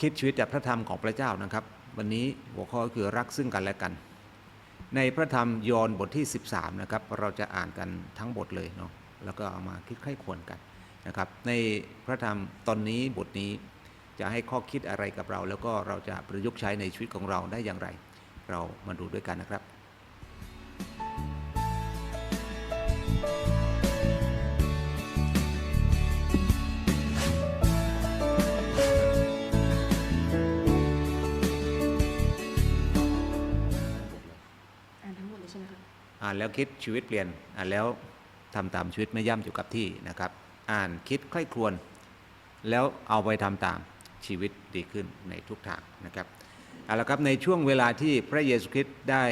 คิดชีวิตจากพระธรรมของพระเจ้านะครับ วันนี้หัวข้อคือรักซึ่งกันและกัน ในพระธรรมยอห์นบทที่ 13นะครับเราจะอ่านกันทั้งบทเลยเนาะแล้วก็เอามาคิดไข้ควรกันนะครับในพระธรรมตอนนี้บทนี้จะให้ข้อคิดอะไรกับเรา แล้วก็เราจะประยุกต์ใช้ในชีวิตของเราได้อย่างไร เรามาดูด้วยกันนะครับ แล้วคิดชีวิตเปลี่ยน อ่านแล้วทำตามชีวิตไม่ย่ำอยู่กับที่นะครับ อ่านคิดใคร่ครวญแล้วเอาไปทำตามชีวิตดีขึ้นในทุกทางนะครับเอาละครับในช่วงเวลาที่พระเยซูคริสต์ได้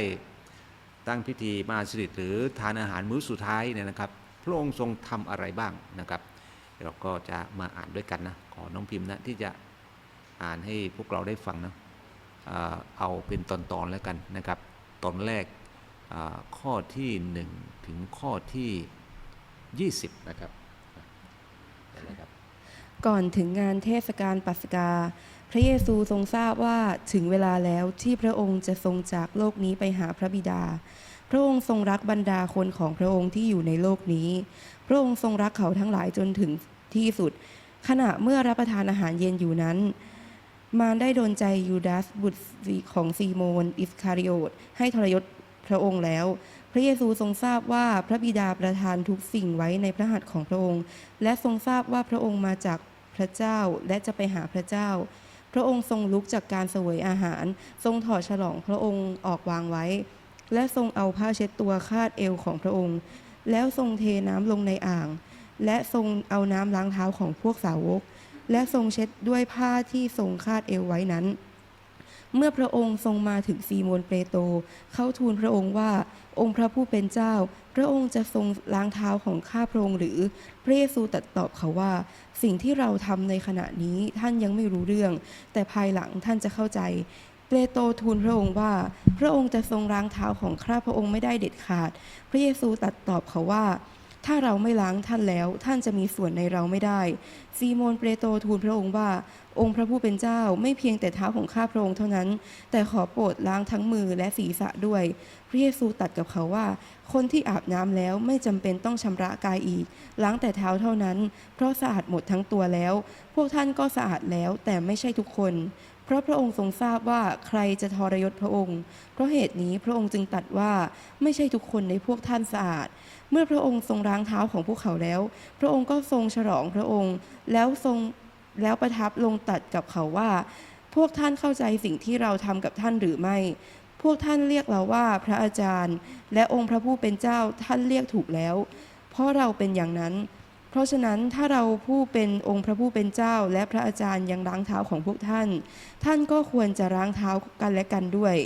ตั้งพิธีมาสนิหรือทานอาหารมื้อสุดท้ายเนี่ยนะครับ พระองค์ทรงทำอะไรบ้างนะครับ เราก็จะมาอ่านด้วยกันนะ ขอน้องพิมพ์นะที่จะอ่านให้พวกเราได้ฟังนะเอาเป็นตอนๆแล้วกันนะครับ ตอนแรก ข้อที่ 1 ถึงข้อที่ 20 นะครับนะครับ ก่อนถึงงานเทศกาลปัสกา พระเยซูทรงทราบว่าถึงเวลาแล้วที่พระองค์จะทรงจากโลกนี้ไปหาพระบิดา พระองค์ทรงรักบรรดาคนของพระองค์ที่อยู่ในโลกนี้ พระองค์ทรงรักเขาทั้งหลายจนถึงที่สุด ขณะเมื่อรับประทานอาหารเย็นอยู่นั้นมารได้โดนใจยูดาสบุตรของซีโมน อิสคาริโอตให้ทรยศ พระองค์แล้ว พระเยซูทรงทราบว่าพระบิดาประทานทุกสิ่งไว้ในพระหัตถ์ของพระองค์ และทรงทราบว่าพระองค์มาจากพระเจ้าและจะไปหาพระเจ้า พระองค์ทรงลุกจากการเสวยอาหาร ทรงถอดฉลองพระองค์ออกวางไว้ และทรงเอาผ้าเช็ดตัวคาดเอวของพระองค์ แล้วทรงเทน้ำลงในอ่าง และทรงเอาน้ำล้างเท้าของพวกสาวก และทรงเช็ดด้วยผ้าที่ทรงคาดเอวไว้นั้น เมื่อพระองค์ทรงมาถึงซีโมนเปโตรเขาทูลพระองค์ว่าองค์พระผู้เป็นเจ้า พระองค์จะทรงล้างเท้าของข้าพระองค์หรือ พระเยซูตัดตอบเขาว่า สิ่งที่เราทำในขณะนี้ท่านยังไม่รู้เรื่อง แต่ภายหลังท่านจะเข้าใจเปโตรทูลพระองค์ว่า พระองค์จะทรงล้างเท้าของข้าพระองค์ไม่ได้เด็ดขาด พระเยซูตัดตอบเขาว่า ถ้าเราไม่ล้างท่านแล้ว ท่านจะมีส่วนในเราไม่ได้ซีโมนเปโตรทูลพระองค์ว่า องค์พระผู้เป็นเจ้าไม่เพียงแต่เท้าของข้าพระองค์เท่านั้น แต่ขอโปรดล้างทั้งมือและศีรษะด้วย พระเยซูตัดกับเขาว่า คนที่อาบน้ำแล้วไม่จำเป็นต้องชำระกายอีก ล้างแต่เท้าเท่านั้น เพราะสะอาดหมดทั้งตัวแล้ว พวกท่านก็สะอาดแล้วแต่ไม่ใช่ทุกคนเพราะพระองค์ทรงทราบว่าใครจะทรยศพระองค์ เพราะเหตุนี้พระองค์จึงตัดว่าไม่ใช่ทุกคนในพวกท่านสะอาด เมื่อพระองค์ทรงล้างเท้าของพวกเขาแล้ว พระองค์ก็ทรงฉลองพระองค์แล้วทรงแล้วประทับลงตัดกับเขาว่า พวกท่านเข้าใจสิ่งที่เราทำกับท่านหรือไม่ พวกท่านเรียกเราว่าพระอาจารย์ และองค์พระผู้เป็นเจ้าท่านเรียกถูกแล้ว เพราะเราเป็นอย่างนั้น เพราะฉะนั้นถ้าเราผู้เป็นองค์พระผู้เป็นเจ้า และพระอาจารย์ยังล้างเท้าของพวกท่าน ท่านก็ควรจะล้างเท้ากันและกันด้วย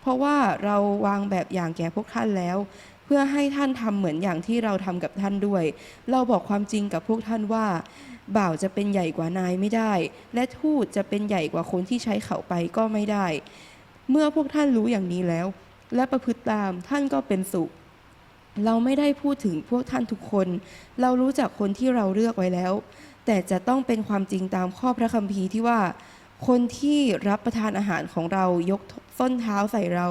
เพราะว่าเราวางแบบอย่างแก่พวกท่านแล้ว เพื่อให้ท่านทำเหมือนอย่างที่เราทำกับท่านด้วย เราบอกความจริงกับพวกท่านว่า บ่าวจะเป็นใหญ่กว่านายไม่ได้ และทูตจะเป็นใหญ่กว่าคนที่ใช้เขาไปก็ไม่ได้ เมื่อพวกท่านรู้อย่างนี้แล้ว และประพฤติตามท่านก็เป็นสุข เราไม่ได้พูดถึงพวกท่านทุกคน เรารู้จักคนที่เราเลือกไว้แล้ว แต่จะต้องเป็นความจริงตามข้อพระคัมภีร์ที่ว่า คนที่รับประทานอาหารของเรายกส้นเท้าใส่เรา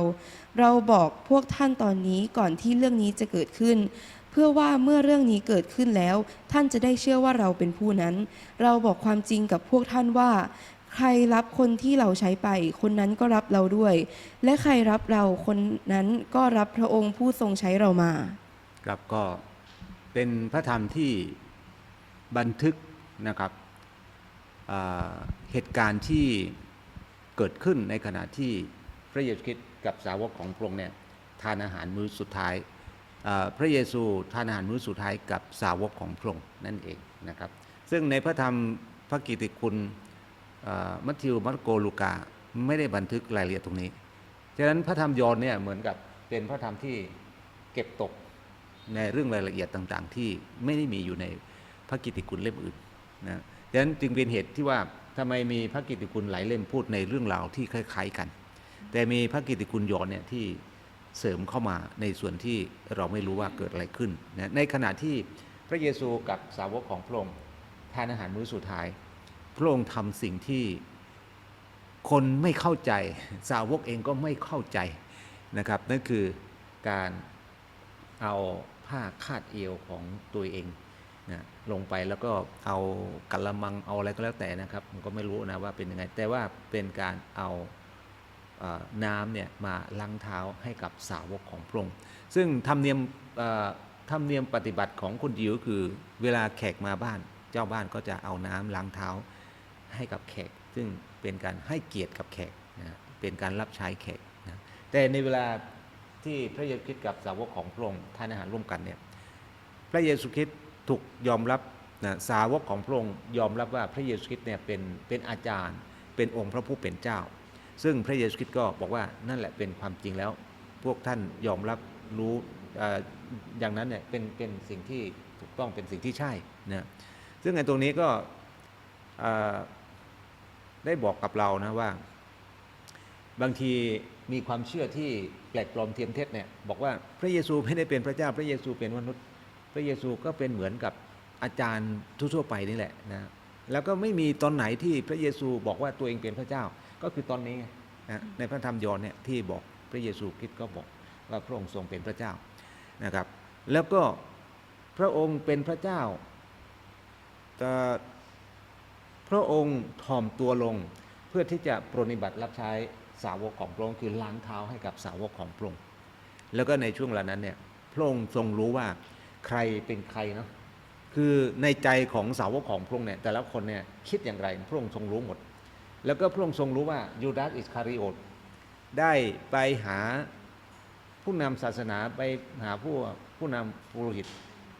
เราบอกพวกท่านตอนนี้ก่อนที่เรื่องนี้จะเกิดขึ้น เพื่อว่าเมื่อเรื่องนี้เกิดขึ้นแล้ว ท่านจะได้เชื่อว่าเราเป็นผู้นั้น เราบอกความจริงกับพวกท่านว่า ใครรับคนที่เราใช้ไป คนนั้นก็รับเราด้วย และใครรับเราคนนั้นก็รับพระองค์ผู้ทรงใช้เรามา ครับก็เป็นพระธรรมที่บันทึกนะครับเหตุการณ์ที่เกิดขึ้นในขณะที่พระเยซูคริสต์ กับสาวกของพระองค์เนี่ยทานอาหารมื้อสุดท้ายพระเยซูทานอาหารมื้อสุดท้ายกับสาวกของพระองค์นั่นเองนะครับ ซึ่งในพระธรรมพระกิตติคุณมัทธิวมาระโกลูกาไม่ได้บันทึกรายละเอียดตรงนี้ฉะนั้นพระธรรมยอห์นเนี่ยเหมือนกับเป็นพระธรรมที่เก็บตกในเรื่องรายละเอียดต่างๆ ที่ไม่ได้มีอยู่ในพระกิตติคุณเล่มอื่นนะดังนั้นจึงเป็นเหตุที่ว่าทำไมมีพระกิตติคุณหลายเล่มพูดในเรื่องราวที่คล้าย ๆ กัน แต่มีพระกิติคุณยอนเนี่ยที่เสริมเข้ามาในส่วนที่เราไม่รู้ว่าเกิดอะไรขึ้นนะในขณะที่พระเยซูกับสาวกของพระองค์ทานอาหารมื้อสุดท้าย พระองค์ทำสิ่งที่คนไม่เข้าใจสาวกเองก็ไม่เข้าใจนะครับ นั่นคือการเอาผ้าคาดเอวของตัวเองนะลงไปแล้วก็เอากะละมังเอาอะไรก็แล้วแต่นะครับผมก็ไม่รู้นะว่าเป็นยังไง แต่ว่าเป็นการเอา น้ำเนี่ยมาล้างเท้าให้กับสาวกของพระองค์ซึ่งธรรมเนียมธรรมเนียมปฏิบัติของคนยิวก็คือเวลาแขกมาบ้าน เจ้าบ้านก็จะเอาน้ำล้างเท้าให้กับแขก ซึ่งเป็นการให้เกียรติกับแขกนะเป็นการรับใช้แขกนะแต่ในเวลาที่พระเยซูคริสต์กับสาวกของพระองค์ทานอาหารร่วมกันเนี่ยพระเยซูคริสต์ถูกยอมรับนะสาวกของพระองค์ยอมรับว่าพระเยซูคริสต์เนี่ยเป็นเป็นอาจารย์ เป็นองค์พระผู้เป็นเจ้า ซึ่งพระเยซูคริสต์ก็บอกว่านั่นแหละเป็นความจริงแล้ว พวกท่านยอมรับรู้ออย่างนั้นเนี่ยเป็นเป็นสิ่งที่ถูกต้องเป็นสิ่งที่ใช่นะซึ่งไอ้ตรงนี้ก็ได้บอกกับเรานะว่า บางทีมีความเชื่อที่แปลกปลอมเทียมเท็จเนี่ยบอกว่าพระเยซูไม่ได้เป็นพระเจ้า พระเยซูเป็นมนุษย์ พระเยซูก็เป็นเหมือนกับอาจารย์ทั่วๆไปนี่แหละนะแล้วก็ไม่มีตอนไหนที่พระเยซูบอกว่าตัวเองเป็นพระเจ้า ก็คือตอนนี้ไงนะในพระธรรมยอห์นเนี่ยที่บอกพระเยซูคริสต์ก็บอกว่าพระองค์ทรงเป็นพระเจ้านะครับ แล้วก็พระองค์เป็นพระเจ้าแต่พระองค์ถ่อมตัวลงเพื่อที่จะปรนนิบัติรับใช้สาวกของพระองค์คือล้างเท้าให้กับสาวกของพระองค์แล้วก็ในช่วงเวลานั้นเนี่ยพระองค์ทรงรู้ว่าใครเป็นใครเนาะคือในใจของสาวกของพระองค์เนี่ยแต่ละคนเนี่ยคิดอย่างไรพระองค์ทรงรู้หมด แล้วก็พระองค์ทรงรู้ว่ายูดาสอิสคาริโอตได้ไปหาผู้นำศาสนาไปหาผู้ผู้นำปุโรหิต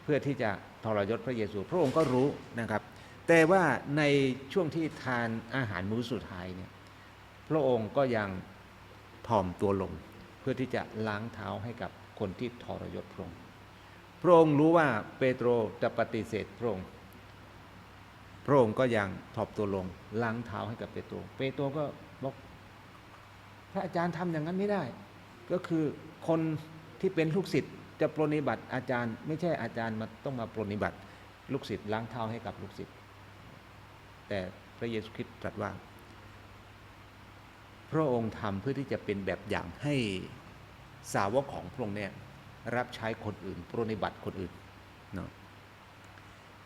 เพื่อที่จะทรยศพระเยซู พระองค์ก็รู้นะครับ แต่ว่าในช่วงที่ทานอาหารมื้อสุดท้ายเนี่ยพระองค์ก็ยังถ่อมตัวลง เพื่อที่จะล้างเท้าให้กับคนที่ทรยศพระองค์พระองค์รู้ว่าเปโตรจะปฏิเสธพระองค์ พระองค์ก็ยังถอบตัวลงล้างเท้าให้กับเปโตรเปโตรก็บอกพระอาจารย์ทำอย่างนั้นไม่ได้ ก็คือคนที่เป็นลูกศิษย์จะปรนนิบัติอาจารย์ ไม่ใช่อาจารย์มาต้องมาปรนนิบัติ ลูกศิษย์ล้างเท้าให้กับลูกศิษย์แต่พระเยซูคริสต์ตรัสว่า พระองค์ทำเพื่อที่จะเป็นแบบอย่างให้สาวกของพระองค์เนี่ยรับใช้คนอื่น ปรนนิบัติคนอื่นเนาะ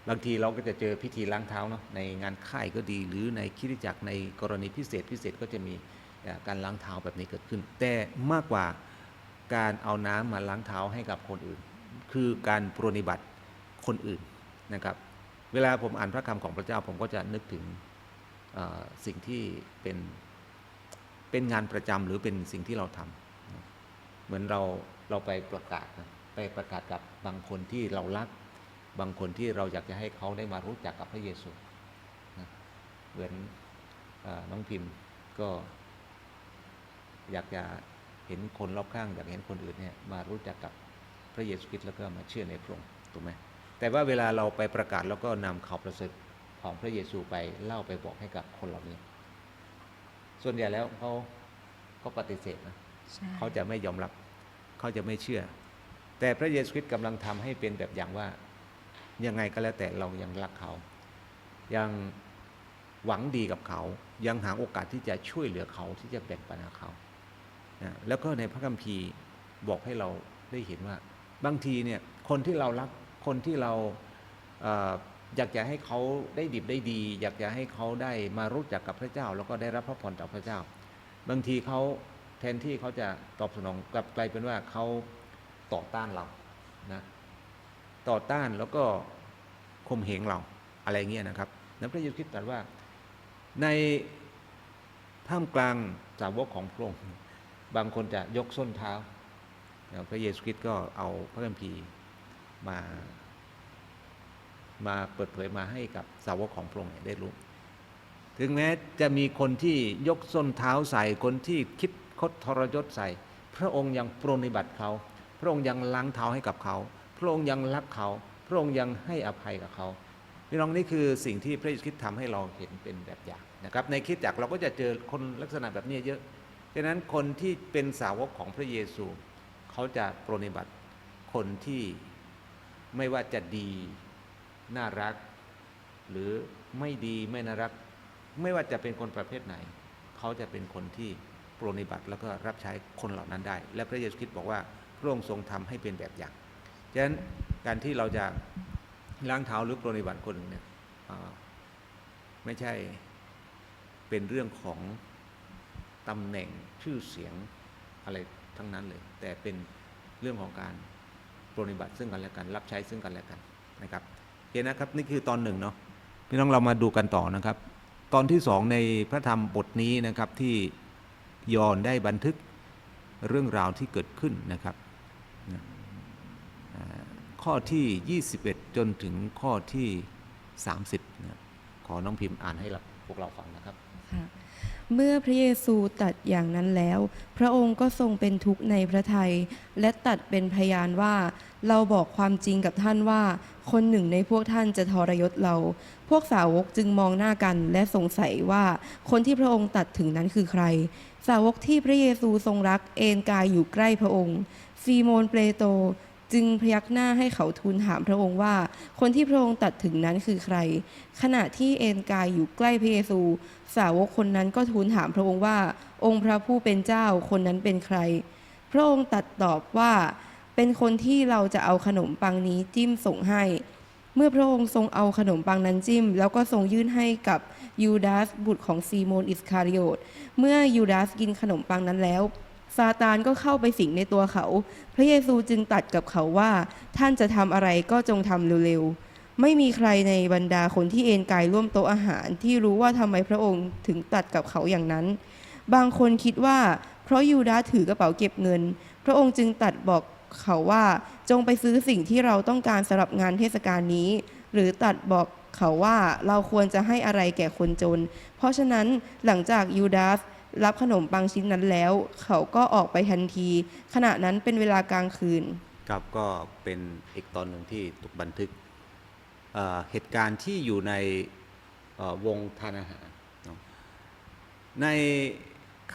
บางทีเราก็จะเจอพิธีล้างเท้าเนาะในงานค่ายก็ดี หรือในคริจักรในกรณีพิเศษพิเศษก็จะมีการล้างเท้าแบบนี้เกิดขึ้น แต่มากกว่าการเอาน้ำมาล้างเท้าให้กับคนอื่น คือการปรนนิบัติคนอื่นนะครับ เวลาผมอ่านพระคำของพระเจ้าผมก็จะนึกถึงสิ่งที่เป็นเป็นงานประจำหรือเป็นสิ่งที่เราทำนะเหมือนเราเราไปประกาศนะไปประกาศกับบางคนที่เรารัก บางคนที่เราอยากจะให้เขาได้มารู้จักกับพระเยซูนะเหมือนเออน้องพิมพ์ก็ อยากจะเห็นคนรอบข้าง อยากเห็นคนอื่นเนี่ยมารู้จักกับพระเยซูคริสต์แล้วก็มาเชื่อในพระองค์ถูกไหมแต่ว่าเวลาเราไปประกาศแล้วก็นำข่าวประเสริฐของพระเยซูไปเล่าไปบอกให้กับคนเหล่านี้ ส่วนใหญ่แล้วเขาเขาปฏิเสธนะใช่เขาจะไม่ยอมรับ เขาจะไม่เชื่อ แต่พระเยซูคริสต์กำลังทำให้เป็นแบบอย่างว่า ยังไงก็แล้วแต่เรายังรักเขา ยังหวังดีกับเขา ยังหาโอกาสที่จะช่วยเหลือเขาที่จะแบ่งปันเขานะแล้วก็ในพระคัมภีร์บอกให้เราได้เห็นว่า บางทีเนี่ยคนที่เรารักคนที่เราเอ่ออยากจะให้เขาได้ดิบได้ดี อยากจะให้เขาได้มารู้จักกับพระเจ้า แล้วก็ได้รับพระพรจากพระเจ้า บางทีเขาแทนที่เขาจะตอบสนองกลับกลายเป็นว่าเขาต่อต้านเรานะ ต่อต้านแล้วก็ข่มเหงเราอะไรเงี้ยนะครับนั้นพระเยซูคริสต์ตรัสว่าในท่ามกลางสาวกของพระองค์บางคนจะยกส้นเท้าพระเยซูคริสต์ก็เอาพระคัมภีร์มา มาเปิดเผยมาให้กับสาวกของพระองค์ได้รู้ ถึงแม้จะมีคนที่ยกส้นเท้าใส่คนที่คิดคดทรยศใส่ พระองค์ยังปรนนิบัติเขา พระองค์ยังล้างเท้าให้กับเขา ระองค์ยังรักเขา พระองค์ยังให้อภัยกับเขาพี่น้องนี่คือสิ่งที่พระเยซูคริสต์ทำให้เราเห็นเป็นแบบอย่างนะครับ ในคิดจักเราก็จะเจอคนลักษณะแบบนี้เยอะดังนั้นคนที่เป็นสาวกของพระเยซู เขาจะปรนนิบัติคนที่ไม่ว่าจะดีน่ารัก หรือไม่ดีไม่น่ารัก ไม่ว่าจะเป็นคนประเภทไหน เขาจะเป็นคนที่ปรนนิบัติแล้วก็รับใช้คนเหล่านั้นได้ และพระเยซูคริสต์บอกว่าพระองค์ทรงทำให้เป็นแบบอย่าง ฉะนั้นการที่เราจะล้างเท้าหรือปรนิบัติคนหนึ่งเนี่ยไม่ใช่เป็นเรื่องของตำแหน่งชื่อเสียงอะไรทั้งนั้นเลย แต่เป็นเรื่องของการปรนิบัติซึ่งกันและกัน รับใช้ซึ่งกันและกันนะครับโอเคนะครับนี่คือตอนหนึ่งเนาะพี่น้องเรามาดูกันต่อนะครับ ตอนที่สองในพระธรรมบทนี้นะครับที่ยอนได้บันทึกเรื่องราวที่เกิดขึ้นนะครับนะ ข้อที่ 21 จนถึงข้อที่ 30นะครับขอน้องพิมพ์อ่านให้พวกเราฟังนะครับ เมื่อพระเยซูตัดอย่างนั้นแล้ว พระองค์ก็ทรงเป็นทุกข์ในพระทัยและตัดเป็นพยานว่า เราบอกความจริงกับท่านว่า คนหนึ่งในพวกท่านจะทรยศเรา พวกสาวกจึงมองหน้ากันและสงสัยว่าคนที่พระองค์ตัดถึงนั้นคือใคร สาวกที่พระเยซูทรงรักเอนกายอยู่ใกล้พระองค์ซีโมนเปโตร จึงพยักหน้าให้เขาทูลถามพระองค์ว่า คนที่พระองค์ตัดถึงนั้นคือใคร ขณะที่เอนกายอยู่ใกล้พระเยซู สาวกคนนั้นก็ทูลถามพระองค์ว่า องค์พระผู้เป็นเจ้าคนนั้นเป็นใคร พระองค์ตัดตอบว่า เป็นคนที่เราจะเอาขนมปังนี้จิ้มส่งให้ เมื่อพระองค์ทรงเอาขนมปังนั้นจิ้ม แล้วก็ทรงยื่นให้กับยูดาสบุตรของซีโมนอิสคาริโอตเมื่อยูดาสกินขนมปังนั้นแล้ว ซาตานก็เข้าไปสิงในตัวเขา พระเยซูจึงตัดกับเขาว่า ท่านจะทำอะไรก็จงทำเร็วๆ ไม่มีใครในบรรดาคนที่เอนกายร่วมโต๊ะอาหาร ที่รู้ว่าทำไมพระองค์ถึงตัดกับเขาอย่างนั้น บางคนคิดว่า เพราะยูดาถือกระเป๋าเก็บเงิน พระองค์จึงตัดบอกเขาว่าจงไปซื้อสิ่งที่เราต้องการสำหรับงานเทศกาลนี้ หรือตัดบอกเขาว่าเราควรจะให้อะไรแก่คนจน เพราะฉะนั้นหลังจากยูดาส รับขนมปังชิ้นนั้นแล้ว เขาก็ออกไปทันที ขณะนั้นเป็นเวลากลางคืน ครับก็เป็นอีกตอนหนึ่งที่ถูกบันทึกเเหตุการณ์ที่อยู่ในวงทานอาหาร ใน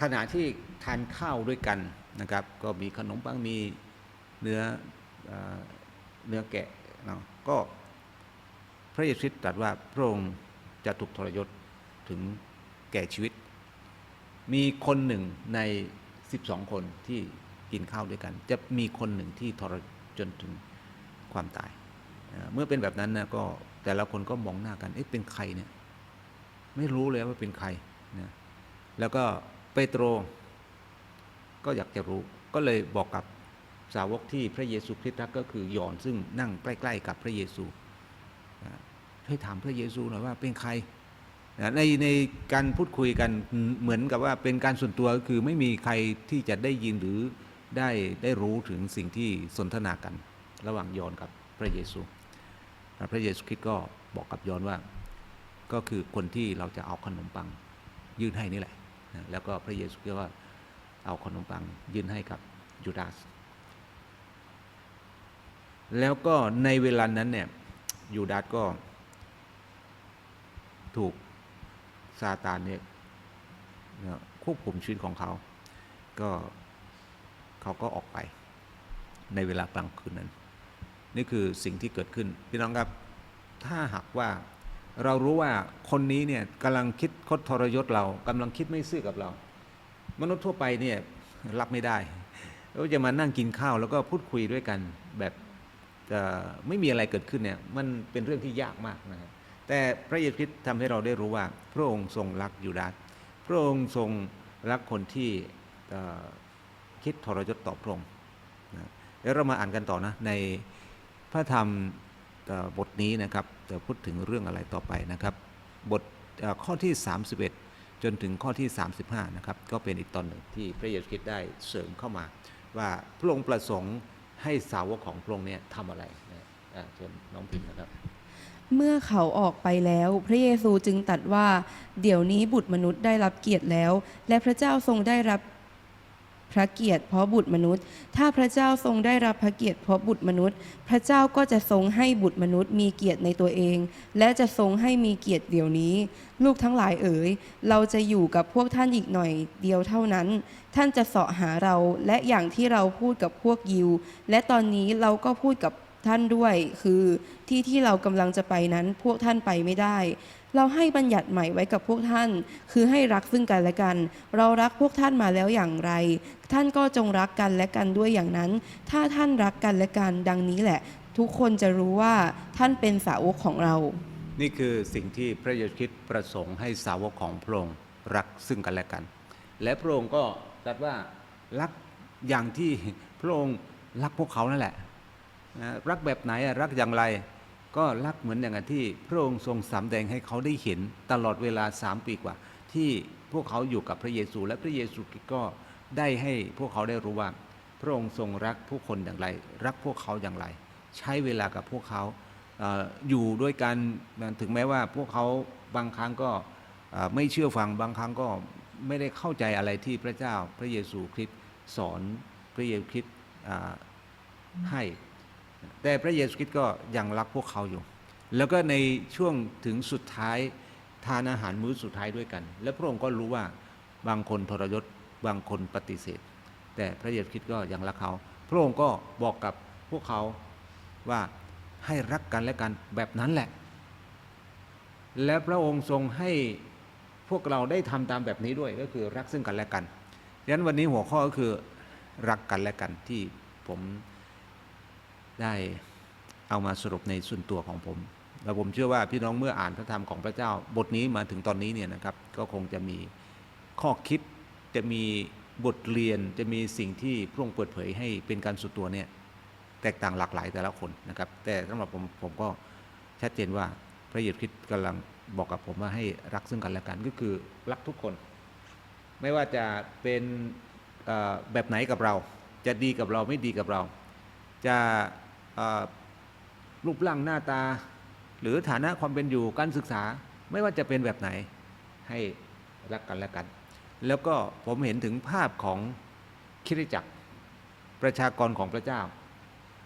ขณะที่ทานข้าวด้วยกันนะครับ ก็มีขนมปังมีเนื้อเอเนื้อแกะเนาะก็พระเยซูตรัสว่าพระองค์จะถูกทรยศถึงแก่ชีวิต มีคนหนึ่งใน 12 คนที่กินข้าวด้วยกัน จะมีคนหนึ่งที่ทรจนถึงความตาย เมื่อเป็นแบบนั้นนะก็แต่ละคนก็มองหน้ากัน เอ๊ะเป็นใครเนี่ย ไม่รู้เลยว่าเป็นใครนะแล้วก็เปโตร ก็อยากจะรู้ ก็เลยบอกกับสาวกที่พระเยซูคริสต์รักก็คือยอนซึ่งนั่งใกล้ ๆ กับพระเยซูนะให้ถามพระเยซูหน่อยว่าเป็นใคร ในในการพูดคุยกันเหมือนกับว่าเป็นการส่วนตัวก็คือไม่มีใครที่จะได้ยินหรือได้ได้รู้ถึงสิ่งที่สนทนากัน ระหว่างยอนกับพระเยซู พระเยซูคริสต์ก็บอกกับยอนว่า ก็คือคนที่เราจะเอาขนมปังยื่นให้นี่แหละ แล้วก็พระเยซูคริสต์ก็เอาขนมปังยื่นให้กับยูดาส แล้วก็ในเวลานั้นเนี่ยยูดาสก็ถูก ซาตานเนี่ยควบคุมชีวิตของเขา ก็เขาก็ออกไปในเวลากลางคืนนั้น นี่คือสิ่งที่เกิดขึ้น พี่น้องครับถ้าหากว่าเรารู้ว่าคนนี้เนี่ยกำลังคิดคดทรยศเรากำลังคิดไม่ซื่อกับเรา มนุษย์ทั่วไปเนี่ยรับไม่ได้เราจะมานั่งกินข้าวแล้วก็พูดคุยด้วยกันแบบไม่มีอะไรเกิดขึ้นเนี่ยมันเป็นเรื่องที่ยากมากนะครับ แต่พระเยซูคริสต์ทำให้เราได้รู้ว่า พระองค์ทรงรักยูดาสพระองค์ทรงรักคนที่คิดทรยศต่อพระองค์นะเดี๋ยวเรามาอ่านกันต่อนะในพระธรรมบทนี้นะครับจะพูดถึงเรื่องอะไรต่อไปนะครับ บทเอ่อข้อที่ 31 จนถึงข้อที่ 35 นะครับ ก็เป็นอีกตอนหนึ่งที่พระเยซูคริสต์ได้เสริมเข้ามา ว่าพระองค์ประสงค์ให้สาวกของพระองค์เนี่ยทำอะไรนะอ่าเชิญน้องพิมพ์นะครับ เมื่อเขาออกไปแล้ว พระเยซูจึงตรัดว่า เดี๋ยวนี้บุตรมนุษย์ได้รับเกียรติแล้ว และพระเจ้าทรงได้รับพระเกียรติเพราะบุตรมนุษย์ ถ้าพระเจ้าทรงได้รับพระเกียรติเพราะบุตรมนุษย์ พระเจ้าก็จะทรงให้บุตรมนุษย์ มีเกียรติในตัวเอง และจะทรงให้มีเกียรติเดี๋ยวนี้ ลูกทั้งหลายเอ๋ย เราจะอยู่กับพวกท่านอีกหน่อยเดียวเท่านั้น ท่านจะเสาะหาเรา และอย่างที่เราพูดกับพวกยิว และตอนนี้เราก็พูดกับ ท่านด้วย คือที่ที่เรากำลังจะไปนั้นพวกท่านไปไม่ได้ เราให้บัญญัติใหม่ไว้กับพวกท่าน คือให้รักซึ่งกันและกัน เรารักพวกท่านมาแล้วอย่างไร ท่านก็จงรักกันและกันด้วยอย่างนั้น ถ้าท่านรักกันและกันดังนี้แหละ ทุกคนจะรู้ว่าท่านเป็นสาวกของเรา นี่คือสิ่งที่พระเยซูคริสต์ประสงค์ให้สาวกของพระองค์รักซึ่งกันและกัน และพระองค์ก็ตรัสว่ารักอย่างที่พระองค์รักพวกเขานั่นแหละ รักแบบไหนรักอย่างไร ก็รักเหมือนอย่างที่พระองค์ทรงสำแดงให้เขาได้เห็นตลอดเวลาสามปีกว่า ที่พวกเขาอยู่กับพระเยซู และพระเยซูก็ได้ให้พวกเขาได้รู้ว่า พระองค์ทรงรักผู้คนอย่างไร รักพวกเขาอย่างไร ใช้เวลากับพวกเขาอยู่ด้วยกันถึงแม้ว่าพวกเขาบางครั้งก็ไม่เชื่อฟังบางครั้งก็ไม่ได้เข้าใจอะไรที่พระเจ้าพระเยซูคริสต์สอนพระเยซูคริสต์ให้ แต่พระเยซูคริสต์ก็ยังรักพวกเขาอยู่ แล้วก็ในช่วงถึงสุดท้ายทานอาหารมื้อสุดท้ายด้วยกัน และพระองค์ก็รู้ว่าบางคนทรยศบางคนปฏิเสธ แต่พระเยซูคริสต์ก็ยังรักเขา พระองค์ก็บอกกับพวกเขาว่าให้รักกันและกันแบบนั้นแหละ และพระองค์ทรงให้พวกเราได้ทำตามแบบนี้ด้วยก็คือรักซึ่งกันและกันดังนั้นวันนี้หัวข้อก็คือรักกันและกันที่ผม ได้เอามาสรุปในส่วนตัวของผม แล้วผมเชื่อว่าพี่น้องเมื่ออ่านพระธรรมของพระเจ้า บทนี้มาถึงตอนนี้เนี่ยนะครับ ก็คงจะมีข้อคิดจะมีบทเรียนจะมีสิ่งที่พระองค์เปิดเผยให้เป็นการสุดตัวเนี่ยแตกต่างหลากหลายแต่ละคนนะครับ แต่สำหรับผมผมก็ชัดเจนว่าพระเยซูคริสต์กำลังบอกกับผมว่าให้รักซึ่งกันและกันก็คือรักทุกคน ไม่ว่าจะเป็นแบบไหนกับเรา จะดีกับเราไม่ดีกับเรา จะ รูปร่างหน้าตา หรือฐานะความเป็นอยู่การศึกษาไม่ว่าจะเป็นแบบไหนให้รักกันและกัน แล้วก็ผมเห็นถึงภาพของคริสตจักรประชากรของพระเจ้า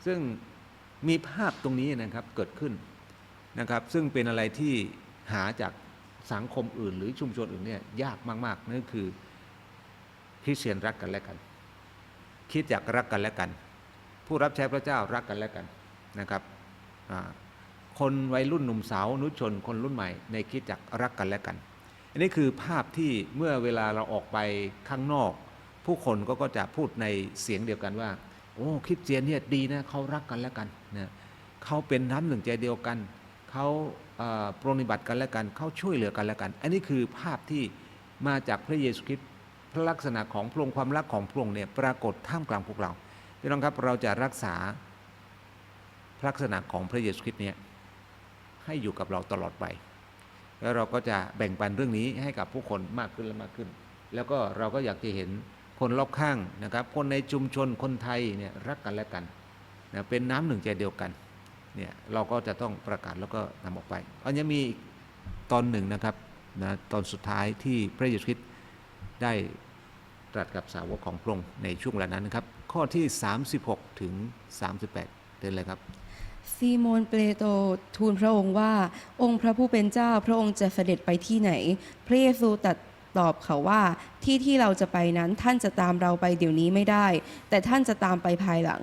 ซึ่งมีภาพตรงนี้นะครับเกิดขึ้นนะครับ ซึ่งเป็นอะไรที่หาจากสังคมอื่น หรือชุมชนอื่นเนี่ยยากมาก ๆ นั่นคือคริสเตียนรักกันและกัน คิดอยากรักกันและกัน ผู้รับใช้พระเจ้ารักกันและกันนะครับคนวัยรุ่นหนุ่มสาวนุชนคนรุ่นใหม่ในคิดจักรักกันและกัน อันนี้คือภาพที่เมื่อเวลาเราออกไปข้างนอก ผู้คนก็ก็จะพูดในเสียงเดียวกันว่า โอ้คริสเตียนเนี่ยดีนะเขารักกันและกันนะเขาเป็นน้ำหนึ่งใจเดียวกันเขาเอ่อปรนนิบัติกันและกันเขาช่วยเหลือกันและกัน อันนี้คือภาพที่มาจากพระเยซูคริสต์พระลักษณะของพระองค์ความรักของพระองค์เนี่ยปรากฏท่ามกลางพวกเรา พี่น้องครับเราจะรักษาลักษณะของพระเยซูคริสต์เนี่ยให้อยู่กับเราตลอดไป แล้วเราก็จะแบ่งปันเรื่องนี้ให้กับผู้คนมากขึ้นและมากขึ้น แล้วก็เราก็อยากจะเห็นคนรอบข้างนะครับ คนในชุมชนคนไทยเนี่ยรักกันและกันนะเป็นน้ำหนึ่งใจเดียวกันเนี่ยเราก็จะต้องประกาศแล้วก็นำออกไปอันยังมีตอนหนึ่งนะครับนะตอนสุดท้ายที่พระเยซูคริสต์ได้ตรัสกับสาวกของพระองค์ในช่วงเวลานั้นนะครับ ข้อที่ 36 ถึง 38เดินเลยครับ ซีโมนเปโตรทูลพระองค์ว่า องค์พระผู้เป็นเจ้าพระองค์จะเสด็จไปที่ไหน พระเยซูตรัสตอบเขาว่าที่ที่เราจะไปนั้นท่านจะตามเราไปเดี๋ยวนี้ไม่ได้ แต่ท่านจะตามไปภายหลัง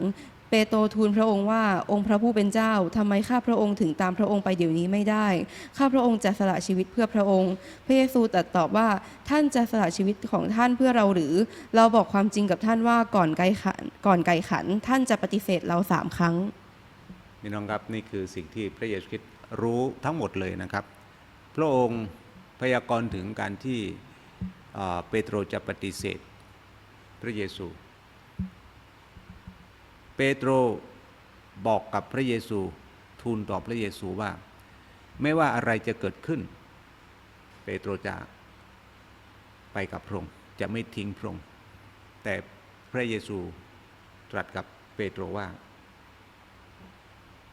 เปโตรทูลพระองค์ว่าองค์พระผู้เป็นเจ้าทำไมข้าพระองค์ถึงตามพระองค์ไปเดี๋ยวนี้ไม่ได้ ข้าพระองค์จะสละชีวิตเพื่อพระองค์ พระเยซูตรัสตอบว่าท่านจะสละชีวิตของท่านเพื่อเราหรือ เราบอกความจริงกับท่านว่าก่อนไก่ขันก่อนไก่ขัน ท่านจะปฏิเสธเราสามครั้งพี่น้องครับนี่คือสิ่งที่พระเยซูคริสต์รู้ทั้งหมดเลยนะครับ พระองค์พยากรณ์ถึงการที่เปโตรจะปฏิเสธ พระเยซู เปโตรบอกกับพระเยซู ทูลต่อพระเยซูว่า ไม่ว่าอะไรจะเกิดขึ้น เปโตรจะไปกับพระองค์จะไม่ทิ้งพระองค์แต่พระเยซูตรัสกับเปโตรว่า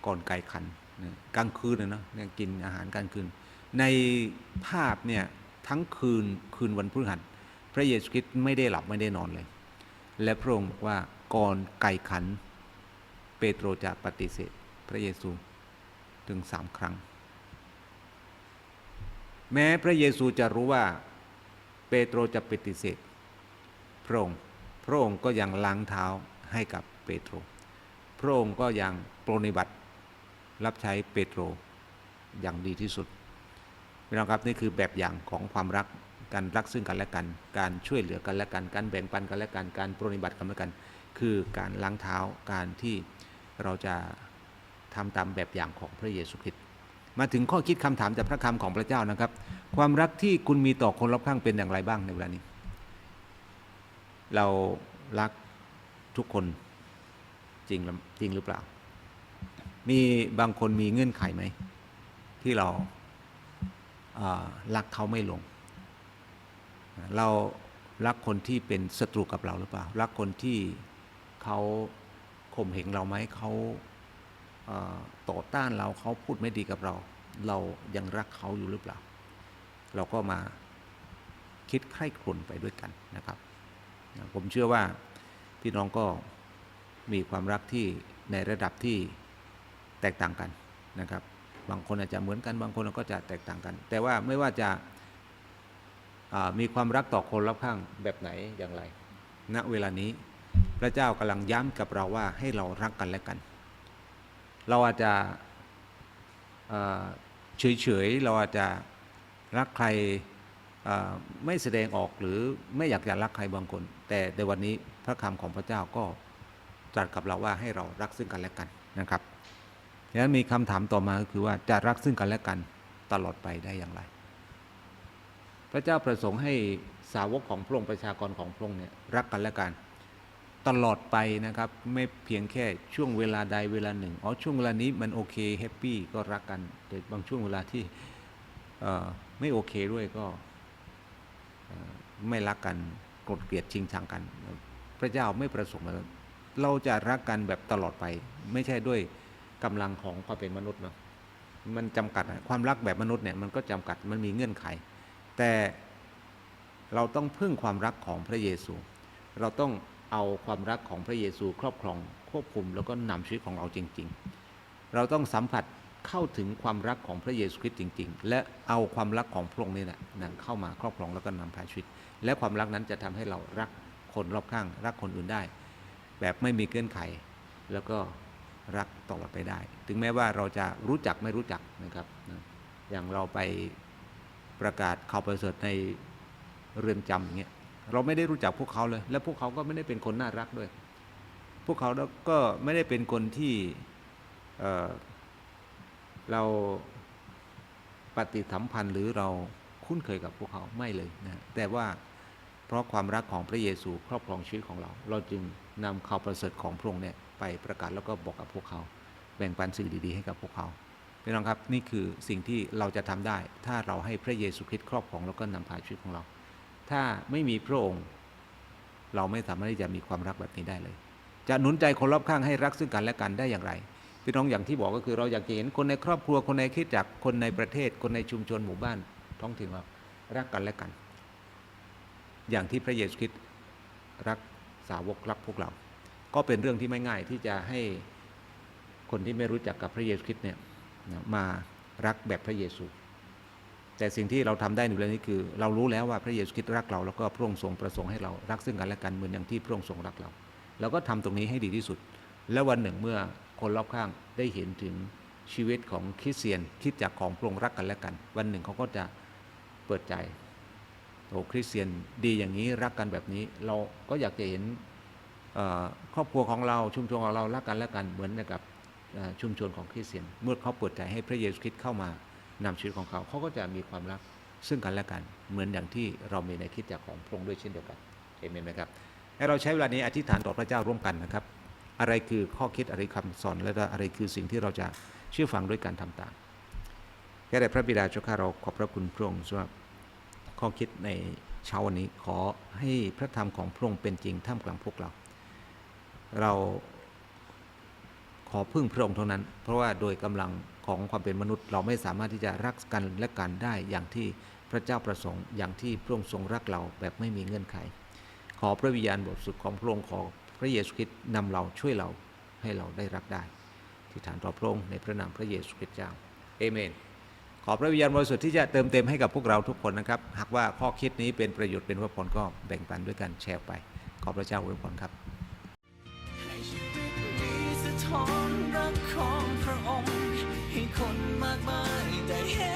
ก่อนไก่ขันกลางคืนนะเนาะเนี่ยกินอาหารกลางคืน ในภาพเนี่ยทั้งคืนคืนวันพฤหัสพระเยซูคริสต์ไม่ได้หลับไม่ได้นอนเลย และพระองค์บอกว่าก่อนไก่ขัน โตรจะปฏิเสธพระเยซูถึงสามครั้ง แม้พระเยซูจะรู้ว่าเปโตรจะปฏิเสธพระองค์พระองค์ก็ยังล้างเท้าให้กับเปโตร พระองค์ก็ยังปรนิบัติรับใช้เปโตรอย่างดีที่สุดพี่น้องครับนี่คือแบบอย่างของความรักการรักซึ่งกันและกัน การช่วยเหลือกันและกัน การแบ่งปันกันและกัน การปรนิบัติกันและกัน คือการล้างเท้าการที่ เราจะทำตามแบบอย่างของพระเยซูคริสต์มาถึงข้อคิดคำถามจากพระคำของพระเจ้านะครับ ความรักที่คุณมีต่อคนรอบข้างเป็นอย่างไรบ้างในเวลานี้ เรารักทุกคนจริงจริงหรือเปล่า มีบางคนมีเงื่อนไขไหม ที่เราอ่ารักเขาไม่ลง เรารักคนที่เป็นศัตรูกับเราหรือเปล่า รักคนที่เขา ข่มเหงเราไหมเขาต่อต้านเราเขาพูดไม่ดีกับเรา เรายังรักเขาอยู่หรือเปล่า เราก็มาคิดใคร่ครวญไปด้วยกันนะครับ ผมเชื่อว่าพี่น้องก็มีความรักที่ในระดับที่แตกต่างกันนะครับ บางคนอาจจะเหมือนกันบางคนก็จะแตกต่างกัน แต่ว่าไม่ว่าจะามีความรักต่อคนรอบข้างแบบไหนอย่างไรณเวลานี้ พระเจ้ากำลังย้ำกับเราว่าให้เรารักกันและกัน เราอาจจะเฉยๆ เราอาจจะรักใครไม่แสดงออกหรือไม่อยากจะรักใครบางคน แต่ในวันนี้พระคำของพระเจ้าก็ตรัสกับเราว่าให้เรารักซึ่งกันและกันนะครับดังนั้นมีคำถามต่อมาก็คือว่าจะรักซึ่งกันและกันตลอดไปได้อย่างไร พระเจ้าประสงค์ให้สาวกของพระองค์ประชากรของพระองค์เนี่ยรักกันและกัน ตลอดไปนะครับ ไม่เพียงแค่ช่วงเวลาใดเวลาหนึ่งอ๋อช่วงเวลานี้มันโอเคแฮปปี้ก็รักกัน แต่บางช่วงเวลาที่ไม่โอเคด้วยก็ไม่รักกันโกรธเกลียดชิงชังกัน พระเจ้าไม่ประสงค์เราจะรักกันแบบตลอดไป ไม่ใช่ด้วยกำลังของความเป็นมนุษย์เนาะมันจำกัดความรักแบบมนุษย์เนี่ยมันก็จำกัดมันมีเงื่อนไข แต่เราต้องพึ่งความรักของพระเยซู เราต้อง เอาความรักของพระเยซูครอบครองควบคุมแล้วก็นำชีวิตของเราจริง ๆ เราต้องสัมผัสเข้าถึงความรักของพระเยซูคริสต์จริง ๆ และเอาความรักของพระองค์นี่แหละเข้ามาครอบครองแล้วก็นำพาชีวิต และความรักนั้นจะทำให้เรารักคนรอบข้าง รักคนอื่นได้ แบบไม่มีเงื่อนไข แล้วก็รักตลอดไปได้ ถึงแม้ว่าเราจะรู้จักไม่รู้จักนะครับนะอย่างเราไปประกาศข่าวประเสริฐในเรือนจำอย่างเงี้ย เราไม่ได้รู้จักพวกเขาเลย และพวกเขาก็ไม่ได้เป็นคนน่ารักด้วย พวกเขาก็ไม่ได้เป็นคนที่เเราปฏิสัมพันธ์หรือเราคุ้นเคยกับพวกเขาไม่เลยนะแต่ว่าเพราะความรักของพระเยซูครอบครองชีวิตของเรา เราจึงนำข่าวประเสริฐของพระองค์เนี่ยไปประกาศแล้วก็บอกกับพวกเขา แบ่งปันสิ่งดีๆให้กับพวกเขาพี่น้องครับนี่คือสิ่งที่เราจะทำได้ ถ้าเราให้พระเยซูคริสต์ครอบครองแล้วก็นำพาชีวิตของเรา ถ้าไม่มีพระองค์ เราไม่สามารถที่จะมีความรักแบบนี้ได้เลย จะหนุนใจคนรอบข้างให้รักซึ่งกันและกันได้อย่างไรพี่น้องอย่างที่บอกก็คือเราอยากเห็นคนในครอบครัวคนในคิดจักคนในประเทศ คนในชุมชนหมู่บ้านท้องถิ่นเรารักกันและกัน อย่างที่พระเยซูคริสต์รักสาวกรักพวกเรา ก็เป็นเรื่องที่ไม่ง่ายที่จะให้คนที่ไม่รู้จักกับพระเยซูคริสต์เนี่ยมารักแบบพระเยซู แต่สิ่งที่เราทำได้ในเรื่องนี้คือ เรารู้แล้วว่าพระเยซูคริสต์รักเราแล้วก็พระองค์ทรงประสงค์ให้เรารักซึ่งกันและกันเหมือนอย่างที่พระองค์ทรงรักเราเราก็ทำตรงนี้ให้ดีที่สุด แล้ววันหนึ่งเมื่อคนรอบข้างได้เห็นถึงชีวิตของคริสเตียนคิดจากของพระองค์รักกันและกัน วันหนึ่งเขาก็จะเปิดใจโอ้คริสเตียนดีอย่างนี้รักกันแบบนี้ เราก็อยากจะเห็นครอบครัวของเราชุมชนของเรารักกันและกันเหมือนกับชุมชนของคริสเตียน เมื่อเขาเปิดใจให้พระเยซูคริสต์เข้ามา นำชีวิตของเขาเขาก็จะมีความรักซึ่งกันและกัน เหมือนอย่างที่เรามีในคิดจักของพระองค์ด้วยเช่นเดียวกันเอเมนไหมครับให้เราใช้เวลานี้อธิษฐานต่อพระเจ้าร่วมกันนะครับ อะไรคือข้อคิดอะไรคำสอนและอะไรคือสิ่งที่เราจะเชื่อฟังด้วยการทำตามแค่แต่พระบิดาเจ้าข้าเราขอบพระคุณพระองค์สำหรับข้อคิดในเช้าวันนี้ขอให้พระธรรมของพระองค์เป็นจริงท่ามกลางพวกเรา เราขอพึ่งพระองค์เท่านั้น เพราะว่าโดยกำลัง ของความเป็นมนุษย์ เราไม่สามารถที่จะรักกันและกันได้อย่างที่พระเจ้าประสงค์ อย่างที่พระองค์ทรงรักเราแบบไม่มีเงื่อนไข ขอพระวิญญาณบริสุทธิ์ของพระองค์ขอพระเยซูคริสต์นำเราช่วยเราให้เราได้รักได้ ที่ฐานต่อพระองค์ในพระนามพระเยซูคริสต์เจ้าเอเมนขอพระวิญญาณบริสุทธิ์ที่จะเติมเต็มให้กับพวกเราทุกคนนะครับ หากว่าข้อคิดนี้เป็นประโยชน์เป็นพระพรก็แบ่งปันด้วยกันแชร์ไป ขอพระเจ้าอวยพรครับให้ชีวิตนี้สะท้อนรักของพระองค์ คนมากมายได้เห็น